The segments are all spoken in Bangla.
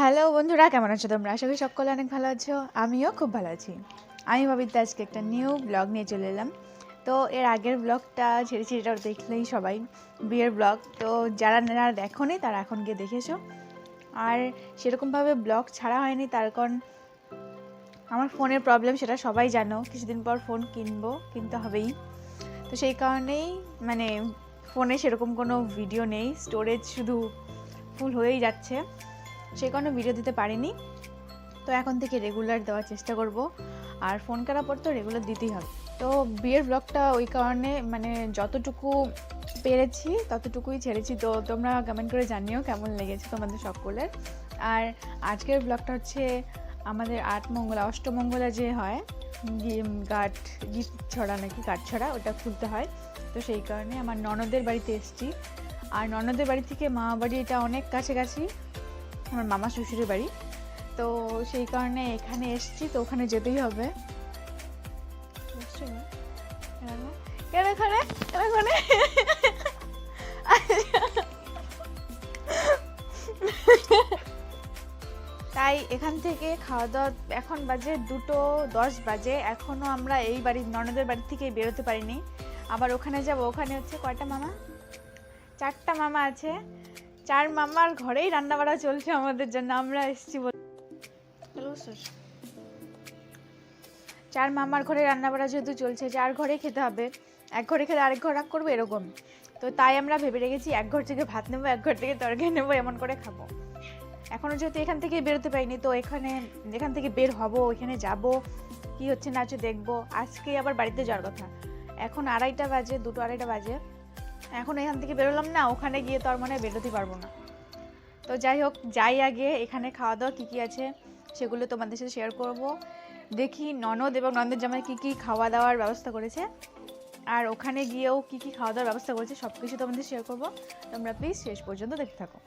হ্যালো বন্ধুরা, কেমন আছো তোমরা? আশা করি সকলে অনেক ভালো আছো। আমিও খুব ভালো আছি। আমি ভাবিতে, আজকে একটা নিউ ব্লগ নিয়ে চলে এলাম। তো এর আগের ব্লগটা ছেড়েছি, এটা দেখলেই সবাই। বিয়ের ব্লগ তো যারা যারা দেখোনি, তারা এখন গিয়ে দেখেছ। আর সেরকমভাবে ব্লগ ছাড়া হয়নি, তার কারণ আমার ফোনের প্রবলেম সেটা সবাই জানো। কিছুদিন পর ফোন কিনবো, কিনতে হবেই। তো সেই কারণেই মানে ফোনে সেরকম কোনো ভিডিও নেই। স্টোরেজ শুধু ফুল হয়েই যাচ্ছে। সেই কারণে ভিডিও দিতে পারিনি। তো এখন থেকে রেগুলার দেওয়ার চেষ্টা করব। আর ফোন করার পর তো রেগুলার দিতেই হবে। তো বিয়ের ব্লগটা ওই কারণে মানে যতটুকু পেরেছি, ততটুকুই ছেড়েছি। তো তোমরা কমেন্ট করে জানিও কেমন লেগেছে তোমাদের সকলের। আর আজকের ব্লগটা হচ্ছে আমাদের আট মঙ্গলা অষ্টমঙ্গলা যে হয় গাঠ গীত ছড়া নাকি কাঠ ছড়া, ওটা খুলতে হয়। তো সেই কারণে আমার ননদের বাড়িতে এসেছি। আর ননদের বাড়ি থেকে মা বাড়ি এটা অনেক কাছাকাছি। আমার মামা শ্বশুরের বাড়ি। তো সেই কারণে এখানে এসেছি তো ওখানে যেতেই হবে। কেন? এখানে? কেন এখানে? তাই এখান থেকে খাওয়া দাওয়া এখন বাজে দুটো দশ বাজে। এখনও আমরা এই বাড়ির ননদের বাড়ি থেকে বেরোতে পারিনি। আবার ওখানে যাব। ওখানে হচ্ছে কয়টা মামা? চারটা মামা আছে। চার মামার ঘরেই রান্না বাড়া চলছে আমাদের জন্য আমরা এসেছি বল- হ্যালো স্যার চার মামার ঘরে রান্না বাড়া যেহেতু চলছে চার ঘরে খেতে হবে এক ঘরে খেলে আরেক ঘর রাগ করব এরকম। তো তাই আমরা ভেবে রেখেছি এক ঘর থেকে ভাত নেব এক ঘর থেকে তরকারি নেব এমন করে খাব। এখনও যেহেতু এখান থেকে বেরোতে পারিনি তো এখানে এখান থেকে বের হব এখানে যাব কি হচ্ছে না হচ্ছে দেখব। আজকে আবার বাড়িতে যাওয়ার কথা। এখন আড়াইটা বাজে দুটো আড়াইটা বাজে। এখন এখান থেকে বেরোলাম না ওখানে গিয়ে তো আর মানে বেরোতে পারব না। তো যাই হোক যাই আগে এখানে খাওয়া দাওয়া কী কী আছে সেগুলো তোমাদের সাথে শেয়ার করব। দেখি ননদ এবং ননদের জামাই কী কী খাওয়া দাওয়ার ব্যবস্থা করেছে। আর ওখানে গিয়েও কী কী খাওয়া দাওয়ার ব্যবস্থা করেছে সব কিছু তোমাদের শেয়ার করব। তোমরা প্লিজ শেষ পর্যন্ত দেখতে থাকো।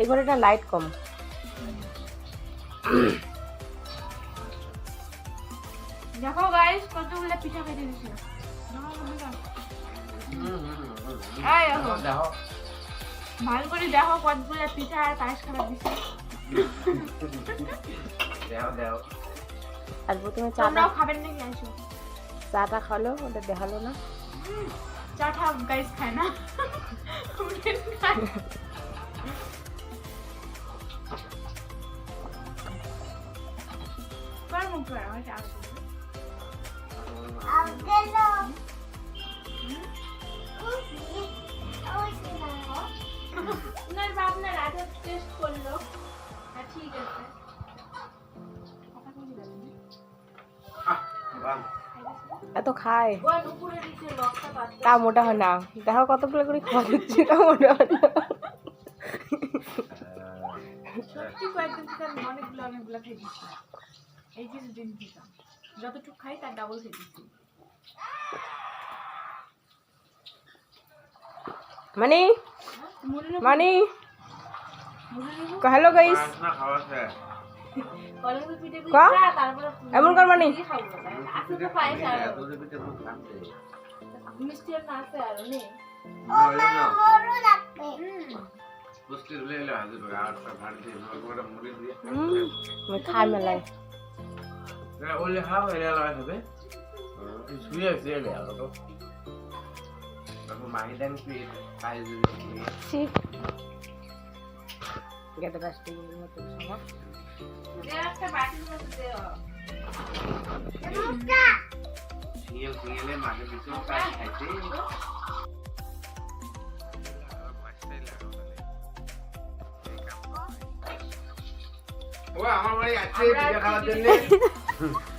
এই ঘরেটা লাইট কম। দেখো গাইস কতগুলো পিঠা খেতে দিছে দেখো ভালো করে দেখো কতগুলো পিঠা আর পায়েস খাবার দিছে আর প্রথমে চাটা খাবেন নাকি আইসো চাটা খালো ওটা দেখাল না। চা ঠা গাইস খায় না। মুখ কর, আপনার টেস্ট করল। হ্যাঁ ঠিক আছে? এত খায়। তা মোটা হয় না। দেখো কতগুলো করে খাওয়া দিচ্ছি তা মোটা হয় না। সত্যি কয়েকদিন থেকে আমি অনেকগুলো অনেকগুলো খেয়ে দিচ্ছি। এই কিছুদিন থেকে। যতটুকু খাই তার ডাবল খেয়ে দিচ্ছি। মানে মানে? Hello guys. এমন কর মানে। মুড়ি খাব না। আছে তো পায়েস আর মিষ্টি আর না আছে আর নেই হুম আমি খাই মেলায় সি গেটে পাশে মতো সময় দে একটা বাটির মধ্যে দে আমার বাড়ি আছে পিঠা খাওয়ার জন্য অষ্টমঙ্গলার না না আমরা আমটি পিঠা খাওয়ার জন্য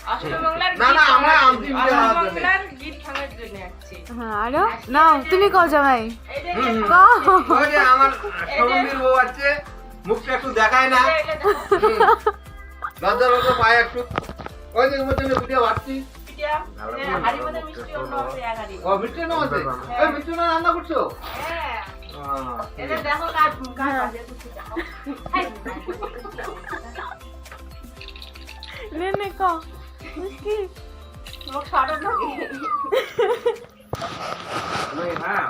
হ্যাঁ আরও? নাও তুমি কও জামাই। আমার বউ আছে মুখটা একটু দেখায় না। লজ্জা লজ্জা পায় একটু। ওই মধ্যে রান্না করছ? হ্যাঁ। দেখো হ্যাঁ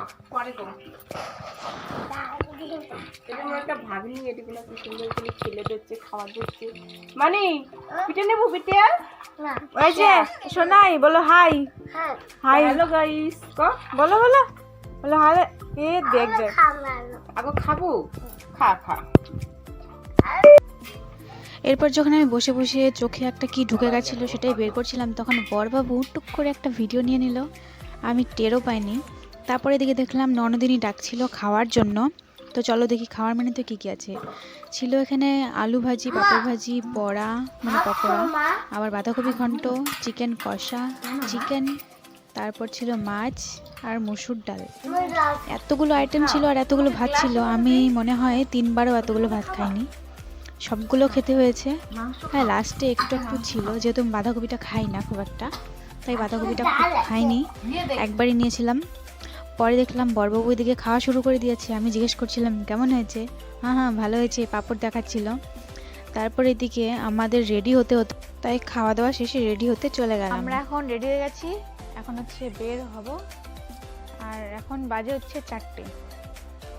ভাগ্নি এটিগুলো কি সুন্দর করে ছেলে দিচ্ছে খাওয়া দিচ্ছে মানে পিঠে নেব পিঠে ওই যে সোনাই বলো হাই হাই হ্যালো গাইস ক? বলো বলো। বলো হাই এ দেখ দেখ। আগো খাব খা খা। এরপর যখন আমি বসে বসে চোখে একটা কি ঢুকে গেছিল সেটাই বের করছিলাম, তখন বরবাবু টুক করে একটা ভিডিও নিয়ে নিল। আমি টেরও পাইনি। তারপরে এদিকে দেখলাম ননদিনী ডাকছিল খাওয়ার জন্য। তো চলো দেখি খাওয়ার মানে তো কী কী আছে। ছিল এখানে আলু ভাজি, পাপড় ভাজি, বড়া মানে পকোড়া, আবার বাঁধাকপি ঘন্ট, চিকেন কষা, চিকেন, তারপর ছিল মাছ আর মসুর ডাল। এতগুলো আইটেম ছিল আর এতগুলো ভাত ছিল, আমি মনে হয় তিনবারও এতগুলো ভাত খাইনি। সবগুলো খেতে হয়েছে। হ্যাঁ লাস্টে একটু একটু ছিল যেহেতু আমি বাঁধাকপিটা খাই না খুব একটা তাই বাঁধাকপিটা খুব খাইনি। একবারই নিয়েছিলাম। পরে দেখলাম বরবাবু দিকে খাওয়া শুরু করে দিয়েছে। আমি জিজ্ঞেস করছিলাম কেমন হয়েছে? হ্যাঁ হ্যাঁ ভালো হয়েছে পাঁপড় দেখাচ্ছিল। তারপর এদিকে আমাদের রেডি হতে হতো তাই খাওয়া দাওয়া শেষে রেডি হতে চলে গেলাম। আমরা এখন রেডি হয়ে গেছি। এখন হচ্ছে বের হব। আর এখন বাজে হচ্ছে চারটে।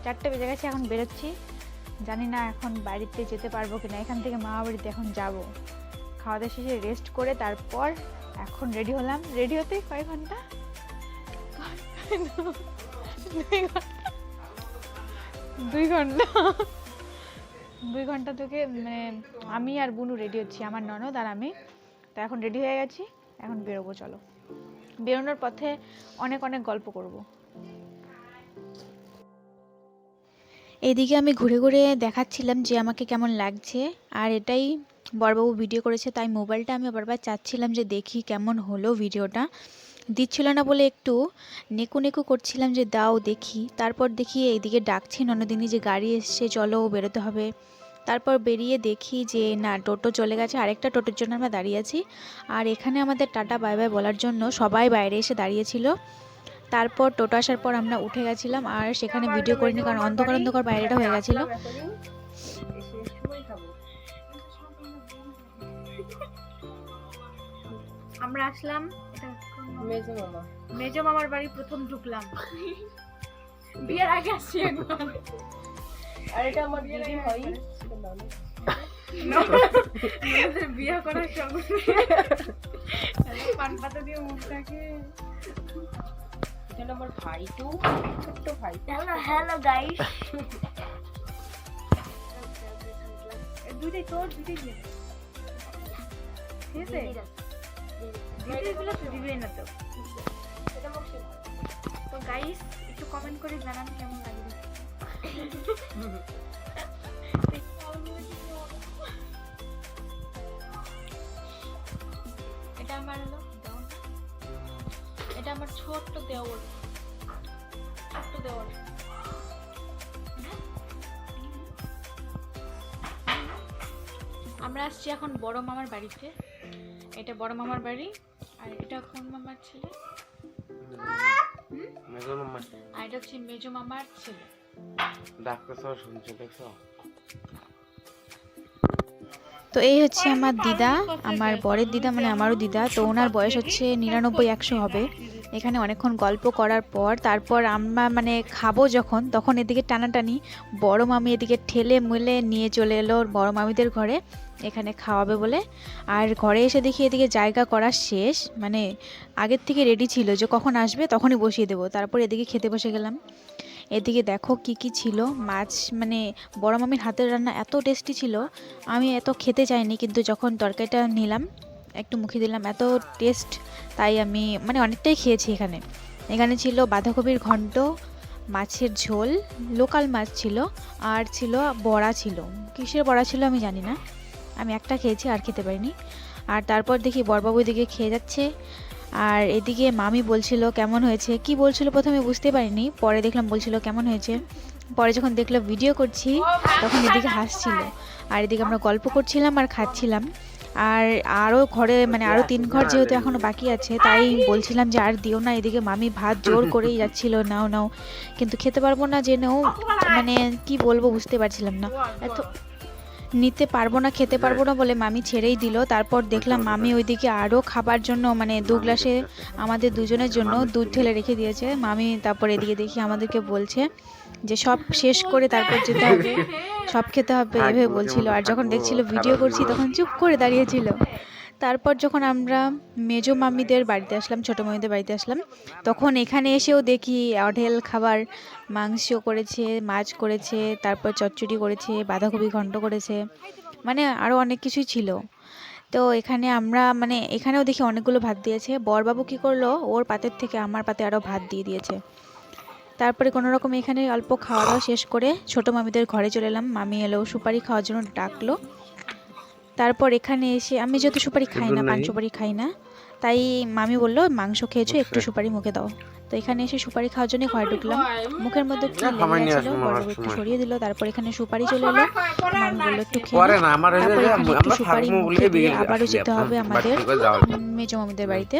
চারটে বেজে গেছে এখন বেরোচ্ছি। জানি না এখন বাড়িতে যেতে পারব কিনা এখান থেকে মামা বাড়িতে এখন যাব। খাওয়া দাওয়া শেষে রেস্ট করে তারপর এখন রেডি হলাম। রেডি হতে কয় ঘণ্টা? দুই ঘণ্টা। দুই ঘণ্টা দুই ঘণ্টা থেকে মানে আমি আর বুনু রেডি হচ্ছি আমার ননদ আর আমি। তো এখন রেডি হয়ে গেছি এখন বেরোবো চলো। বেরোনোর পথে অনেক অনেক গল্প করব। এদিকে আমি ঘুরে ঘুরে দেখাচ্ছিলাম যে আমাকে কেমন লাগছে। আর এটাই বড়বাবু ভিডিও করেছে, তাই মোবাইলটা আমি বারবার চাচ্ছিলাম যে দেখি কেমন হলো ভিডিওটা দিচ্ছিল না বলে একটু নেকু নেকু করছিলাম যে দাও দেখি। তারপর দেখি এইদিকে ডাকছি ননদিনী যে গাড়ি এসছে, চলো বেরোতে হবে। তারপর বেরিয়ে দেখি যে না, টোটো চলে গেছে, আরেকটা টোটোর জন্য আমরা দাঁড়িয়ে আছি। আর এখানে আমাদের টাটা বাই বাই বলার জন্য সবাই বাইরে এসে দাঁড়িয়েছিল। তারপর টোটো আসার পর আমরা উঠে গেছিলাম আর সেখানে ভিডিও করিনি কারণ অন্ধকার অন্ধকার বাইরেটা হয়ে গেছিল। আমরা আসলাম মেজো মামা। মেজো মামার বাড়ি প্রথম ঢুকলাম। বিয়ের আগে আসছি একবার। আর এটা আমার দিদি বিয়ে করার সঙ্গে। পান পাতা দিয়ে মুখটাকে এটা আমার ভাই তো ছোট্ট ভাই হ্যালো হ্যালো গাইস দুইটাই তোর দুইটাই দিয়ে ঠিক আছে? দিদি তো দিবেই না তো তো গাইস একটু কমেন্ট করে জানান কেমন লাগে। এটা আমার হলো আমার ছোট্ট দেওর ছোট্ট দেওর আমরা আসছি এখন বড় মামার বাড়িতে। এটা বড় মামার বাড়ি আর এটা কোন মামার ছেলে? মেজো মামার আর এটা হচ্ছে মেজো মামার ছেলে। ডাক্তার শুনছো দেখছ? তো এই হচ্ছে আমার দিদা আমার বরের দিদা মানে আমারও দিদা। তো ওনার বয়স হচ্ছে নিরানব্বই একশো হবে। এখানে অনেকক্ষণ গল্প করার পর, তারপর আমরা মানে খাব যখন, তখন এদিকে টানাটানি, বড় মামি এদিকে ঠেলে মুলে নিয়ে চলে এলো বড় মামিদের ঘরে, এখানে খাওয়াবে বলে। আর ঘরে এসে দেখি এদিকে জায়গা করা শেষ মানে আগের থেকে রেডি ছিল, যে কখন আসবে তখনই বসিয়ে দেবো। তারপর এদিকে খেতে বসে গেলাম। এদিকে দেখো কি কি ছিল, মাছ মানে বড় মামির হাতের রান্না এত টেস্টি ছিল, আমি এত খেতে চাইনি, কিন্তু যখন তরকারিটা নিলাম একটু মুখে দিলাম, এত টেস্ট তাই আমি মানে অনেকটাই খেয়েছি এখানে। এখানে ছিল বাঁধাকপির ঘন্ট, মাছের ঝোল, লোকাল মাছ ছিল, আর ছিল বড়া ছিল। কিসের বড়া ছিল আমি জানি না। আমি একটা খেয়েছি, আর খেতে পারিনি। আর তারপর দেখি বরবাবু দিকে খেয়ে যাচ্ছে। আর এদিকে মামি বলছিল, কেমন হয়েছে? কি বলছিল প্রথমে বুঝতে পারিনি, পরে দেখলাম বলছিল, কেমন হয়েছে? পরে যখন দেখল ভিডিও করছি, তখন এদিকে হাসছিল। আর এদিকে আমরা গল্প করছিলাম আর খাচ্ছিলাম। আর আরও ঘরে মানে আরও তিন ঘর যেহেতু এখনও বাকি আছে তাই বলছিলাম যে আর দিও না এদিকে মামি ভাত জোর করেই যাচ্ছিল নাও নাও। কিন্তু খেতে পারব না যে নাও মানে কি বলব বুঝতে পারছিলাম না। এত নিতে পারব না খেতে পারব না বলে মামি ছেড়েই দিল। তারপর দেখলাম মামি ওইদিকে আরও খাবার জন্য মানে দু গ্লাসে আমাদের দুজনের জন্য দুধ ঢেলে রেখে দিয়েছে। মামি তারপর এদিকে দেখি আমাদেরকে বলছে যে সব শেষ করে তারপর যেতে হবে সব খেতে হবে এভাবে বলছিল। আর যখন দেখছিল ভিডিও করছি তখন চুপ করে দাঁড়িয়েছিল। তারপর যখন আমরা মেজো মামিদের বাড়িতে আসলাম ছোটো মামিদের বাড়িতে আসলাম তখন এখানে এসেও দেখি অঢেল খাবার মাংস করেছে মাছ করেছে তারপর চচ্চড়ি করেছে বাঁধাকপি ঘন্ট করেছে মানে আরও অনেক কিছুই ছিল। তো এখানে আমরা মানে এখানেও দেখি অনেকগুলো ভাত দিয়েছে। বরবাবু কী করল? ওর পাতের থেকে আমার পাতে আরও ভাত দিয়ে দিয়েছে। তারপরে কোনো রকম এখানে অল্প খাওয়া দাওয়া শেষ করে ছোটো মামিদের ঘরে চলে এলাম। মামি এলো সুপারি খাওয়ার জন্য ডাকলো। তারপর এখানে এসে আমি যেহেতু সুপারি খাই না পান সুপারি খাই না তাই মামি বলল মাংস খেয়েছো একটু সুপারি মুখে দাও। তো এখানে এসে সুপারি খাওয়ার জন্য ঘরে ঢুকলাম। মুখের মধ্যে লেগে বড় একটু সরিয়ে দিল তারপর এখানে সুপারি চলে এলো। মামি বলল একটু খেয়ে তারপর এখানে একটু সুপারি মুখে দিয়ে আবারও যেতে হবে আমাদের মেজো মামিদের বাড়িতে।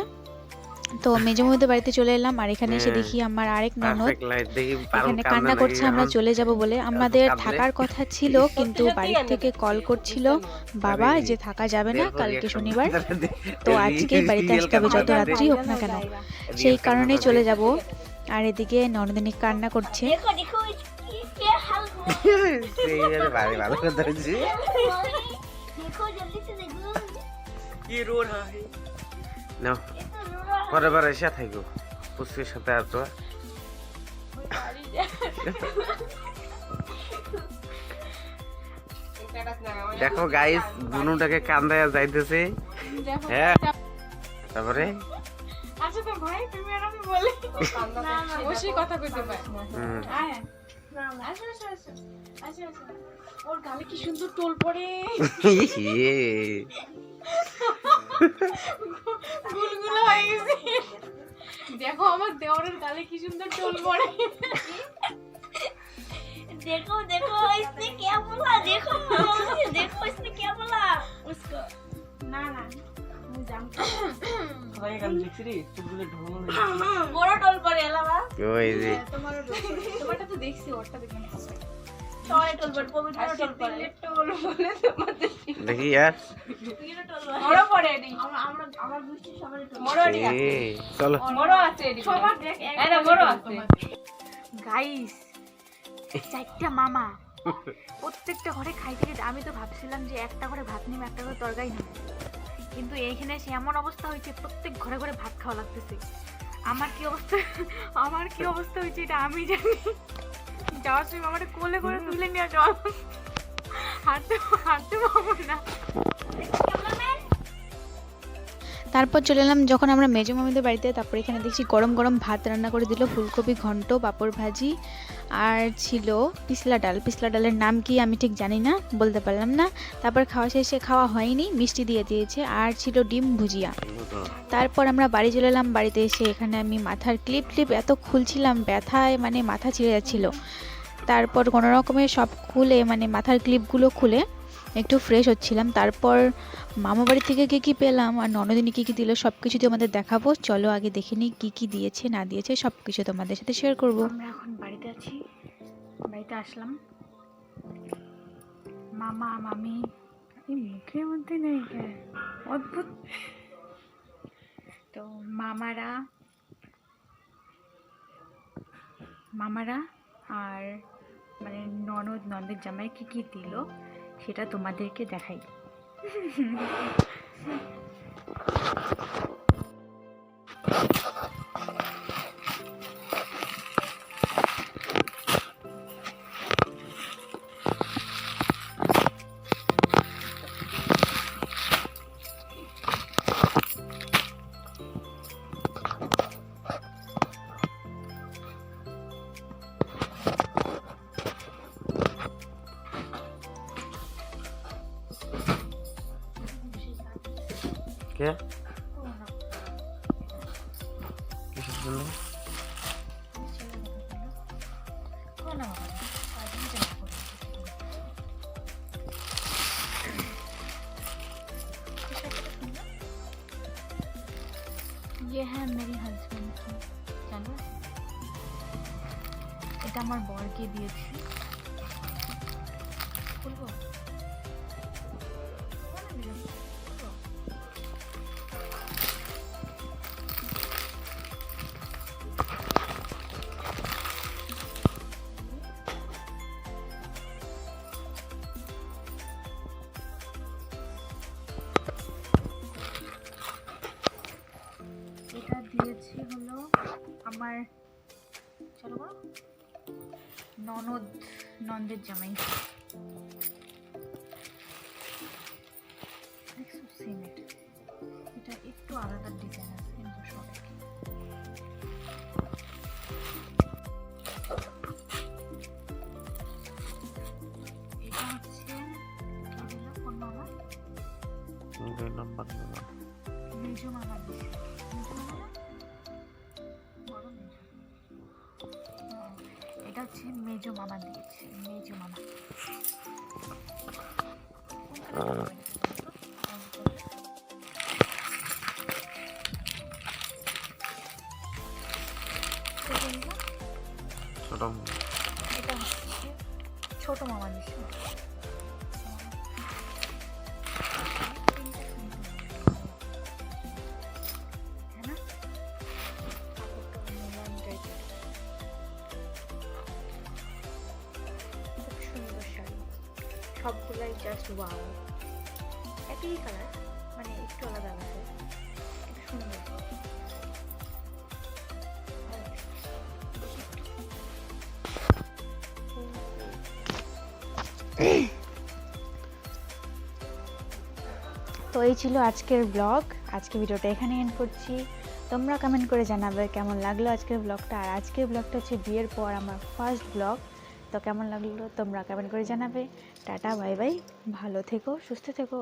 তো মেজমুদের বাড়িতে চলে এলাম আর এখানে এসে দেখি আমার আরেক ননদ। এখানে কান্না করছে আমরা চলে যাব বলে। আমাদের থাকার কথা ছিল কিন্তু বাড়ি থেকে কল করছিল বাবা যে থাকা যাবে না কালকে শনিবার তো আজকে বাড়িতে আসতে হবে যত রাত্রি হোক না কেন। সেই কারণে চলে যাব আর এদিকে ননদিনী কান্না করছে। না পরের বার এসে থাকব পুষ্পির সাথে আর তো দেখো গাইস বুনুটাকে কান্দায় যাইতেছে। হ্যাঁ। তারপরে? আচ্ছা তো ভাই তুমি আর আমি বলি। না না কথা কইতে পাই আয় ওর গালে কি সুন্দর টোল পড়ে। ইয়ে। গুলগুলো হয়ে গেছে দেখো আমার দেওরের গালে কি সুন্দর টোল পড়ে देखो देखो इसने क्या बोला देखो देखो इसने क्या बोला उसको না না আমি জানতো বড় টল পরে এলাবা ওই যে তোমারও টোল পড়ে তোমারটা তো দেখছি ওরটা দেখলাম দেখি আর চলো। গাইস চারটা মামা। প্রত্যেকটা ঘরে খাইতে খেতে আমি তো ভাবছিলাম যে একটা ঘরে ভাত নিব একটা ঘরে তরকারি নেব কিন্তু এইখানে এসে এমন অবস্থা হয়েছে প্রত্যেক ঘরে ঘরে ভাত খাওয়া লাগতেছে। আমার কি অবস্থা? আমার কি অবস্থা হয়েছে এটা আমি জানি। যাওয়ার সময় আমার কোলে করে তুলে নিয়ে যাওয়া হাঁটতে হাঁটতে পাবো না। তারপর চলে এলাম, যখন আমরা মেজো মামিদের বাড়িতে, তারপর এখানে দেখছি গরম গরম ভাত রান্না করে দিল, ফুলকপি, ঘন্ট, পাঁপড় ভাজি, আর ছিল পিসলা ডাল। পিসলা ডালের নাম কি আমি ঠিক জানি না, বলতে পারলাম না। তারপর খাওয়া শেষে খাওয়া হয়নি, মিষ্টি দিয়ে দিয়েছে, আর ছিল ডিম ভুজিয়া। তারপর আমরা বাড়ি চলে এলাম, বাড়িতে এসে এখানে আমি মাথার ক্লিপ ক্লিপ এত খুলছিলাম, ব্যথায় মানে মাথা ছিঁড়ে যাচ্ছিল। তারপর কোনো রকমের সব খুলে মানে মাথার ক্লিপগুলো খুলে একটু ফ্রেশ হচ্ছিলাম। তারপর মামা বাড়ি থেকে কী কী পেলাম আর ননদিনী কী কী দিল সব কিছু তোমাদের দেখাবো। চলো আগে দেখে নিই কী কী দিয়েছে, না দিয়েছে সব কিছু তোমাদের সাথে শেয়ার করব। আমরা এখন বাড়িতে আছি। বাড়িতে আসলাম। মামা, মামি মুখের মধ্যে নেই? অদ্ভুত। তো মামারা মামারা আর মানে ননদ, ননদের জামাই কী কী দিল? সেটা তোমাদেরকে দেখাই। কে নন্দের এটা হচ্ছে মেজো মামা দিয়েছে মেজো মামা কোন কালারটা হবে? কোনটা নিবো? ছোট এটা হচ্ছে ছোট মামা দিছে একটু আলাদা আলাদা। তো এই ছিল আজকের ব্লগ আজকে ভিডিওটা এখানে এন্ড করছি। তোমরা কমেন্ট করে জানাবে কেমন লাগল আজকের ব্লগটা আর আজকের ব্লগটা হচ্ছে বিয়ের পর আমার ফার্স্ট ব্লগ তো কেমন লাগল তোমরা কমেন্ট করে জানাবে। টাটা বাই বাই ভালো থেকো, সুস্থ থেকো।